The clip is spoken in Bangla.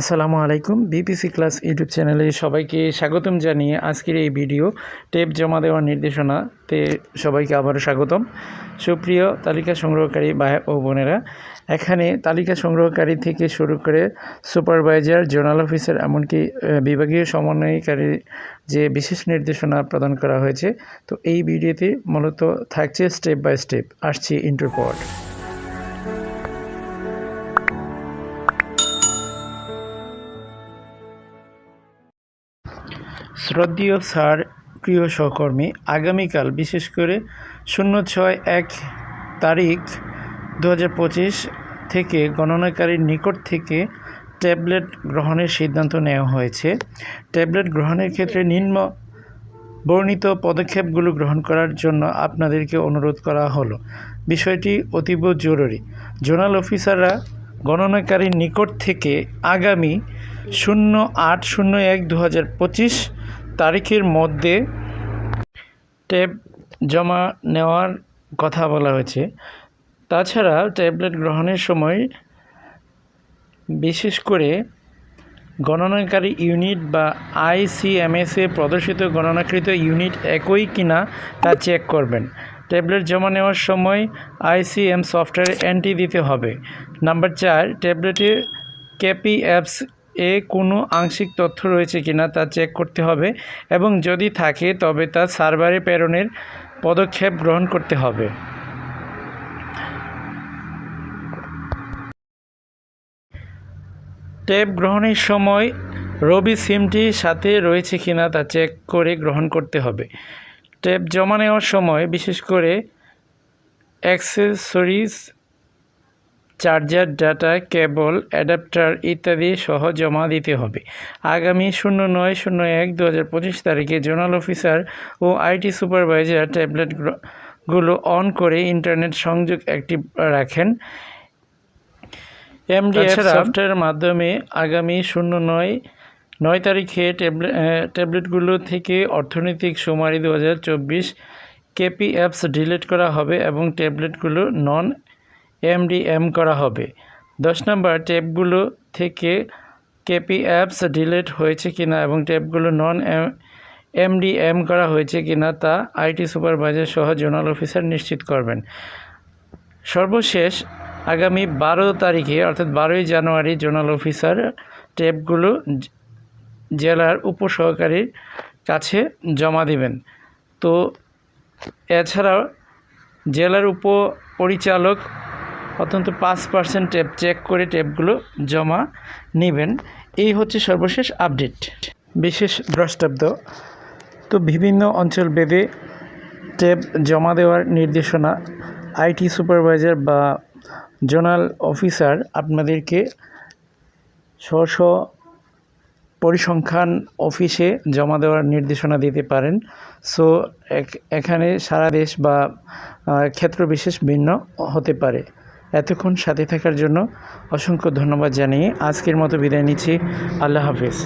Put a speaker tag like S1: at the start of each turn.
S1: আসসালামু আলাইকুম বিপিসি ক্লাস ইউটিউব চ্যানেলে সবাইকে স্বাগতম জানিয়ে আজকের এই ভিডিও টেপ জমা দেওয়ার নির্দেশনাতে সবাইকে আবারও স্বাগতম। সুপ্রিয় তালিকা সংগ্রহকারী ভাই ও বোনেরা, এখানে তালিকা সংগ্রহকারী থেকে শুরু করে সুপারভাইজার জোনাল অফিসার এমনকি বিভাগীয় সমন্বয়কারী যে বিশেষ নির্দেশনা প্রদান করা হয়েছে, তো এই ভিডিওতে মূলত থাকছে স্টেপ বাই স্টেপ আসছি ইন্টার শ্রদ্ধেয় স্যার, প্রিয় সহকর্মী, আগামীকাল বিশেষ করে শূন্য ছয় এক তারিখ দু থেকে গণনাকারীর নিকট থেকে ট্যাবলেট গ্রহণের সিদ্ধান্ত নেওয়া হয়েছে। ট্যাবলেট গ্রহণের ক্ষেত্রে নিম্ন বর্ণিত পদক্ষেপগুলো গ্রহণ করার জন্য আপনাদেরকে অনুরোধ করা হলো। বিষয়টি অতীব জরুরি। জোনাল অফিসাররা গণনাকারীর নিকট থেকে আগামী শূন্য আট শূন্য এক দু হাজার পঁচিশ তারিখের মধ্যে ট্যাব জমা নেওয়ার কথা বলা হয়েছে। তাছাড়া ট্যাবলেট গ্রহণের সময় বিশেষ করে গণনাকারী ইউনিট বা আইসিএমএসে প্রদর্শিত গণনাকৃত ইউনিট একই কিনা তা চেক করবেন। ট্যাবলেট জমা নেওয়ার সময় আইসিএম সফটওয়্যার এন্ট্রি দিতে হবে। নাম্বার চার, ট্যাবলেটের কেপি অ্যাপস এ কোনো আংশিক তথ্য রয়েছে কিনা তা চেক করতে হবে এবং যদি থাকে, তবে তা সার্ভারে প্রেরণের পদক্ষেপ গ্রহণ করতে হবে। ট্যাব গ্রহণের সময় রবি সিমটি সাথে রয়েছে কিনা তা চেক করে গ্রহণ করতে হবে। ট্যাব জমা নেওয়ার সময় বিশেষ করে accessories charger data cable adapter ইত্যাদি সহ জমা দিতে হবে। আগামী শূন্য নয় শূন্য এক দু হাজার পঁচিশ তারিখে জোনাল অফিসার ও আইটি সুপারভাইজার ট্যাবলেটগুলো অন করে ইন্টারনেট সংযোগ অ্যাক্টিভ রাখেন। এমডিএফ সফটওয়্যারের মাধ্যমে আগামী শূন্য নয় নয় তারিখে ট্যাবলেট ট্যাবলেটগুলো থেকে অর্থনৈতিক সুমারি দু হাজার চব্বিশ কেপি অ্যাপস ডিলিট করা হবে এবং ট্যাবলেটগুলো নন এমডিএম করা হবে। দশ নম্বর, ট্যাবগুলো থেকে কেপি অ্যাপস ডিলিট হয়েছে কিনা এবং ট্যাবগুলো নন এমডিএম করা হয়েছে কিনা তা আইটি সুপারভাইজার সহ জোনাল অফিসার নিশ্চিত করবেন। সর্বশেষ, আগামী বারো তারিখে, অর্থাৎ বারোই জানুয়ারি, জোনাল অফিসার ট্যাবগুলো জেলার উপসহকারীর কাছে জমা দিবেন। তো, এছাড়াও, জেলার উপ পরিচালক অত্যন্ত পাঁচ পার্সেন্ট ট্যাব চেক করে ট্যাবগুলো জমা নেবেন। এই হচ্ছে সর্বশেষ আপডেট বিশেষ দ্রষ্টাব্দ তো বিভিন্ন অঞ্চল ভেদে ট্যাব জমা দেওয়ার নির্দেশনা আইটি সুপারভাইজার বা জোনাল অফিসার আপনাদেরকে স্ব স্ব পরিসংখ্যান অফিসে জমা দেওয়ার নির্দেশনা দিতে পারেন। সো এখানে সারা দেশ বা ক্ষেত্র বিশেষ ভিন্ন হতে পারে। এতক্ষণ সাথে থাকার জন্য অসংখ্য ধন্যবাদ জানিয়ে আজকের মতো বিদায় নিচ্ছি। আল্লাহ হাফিজ।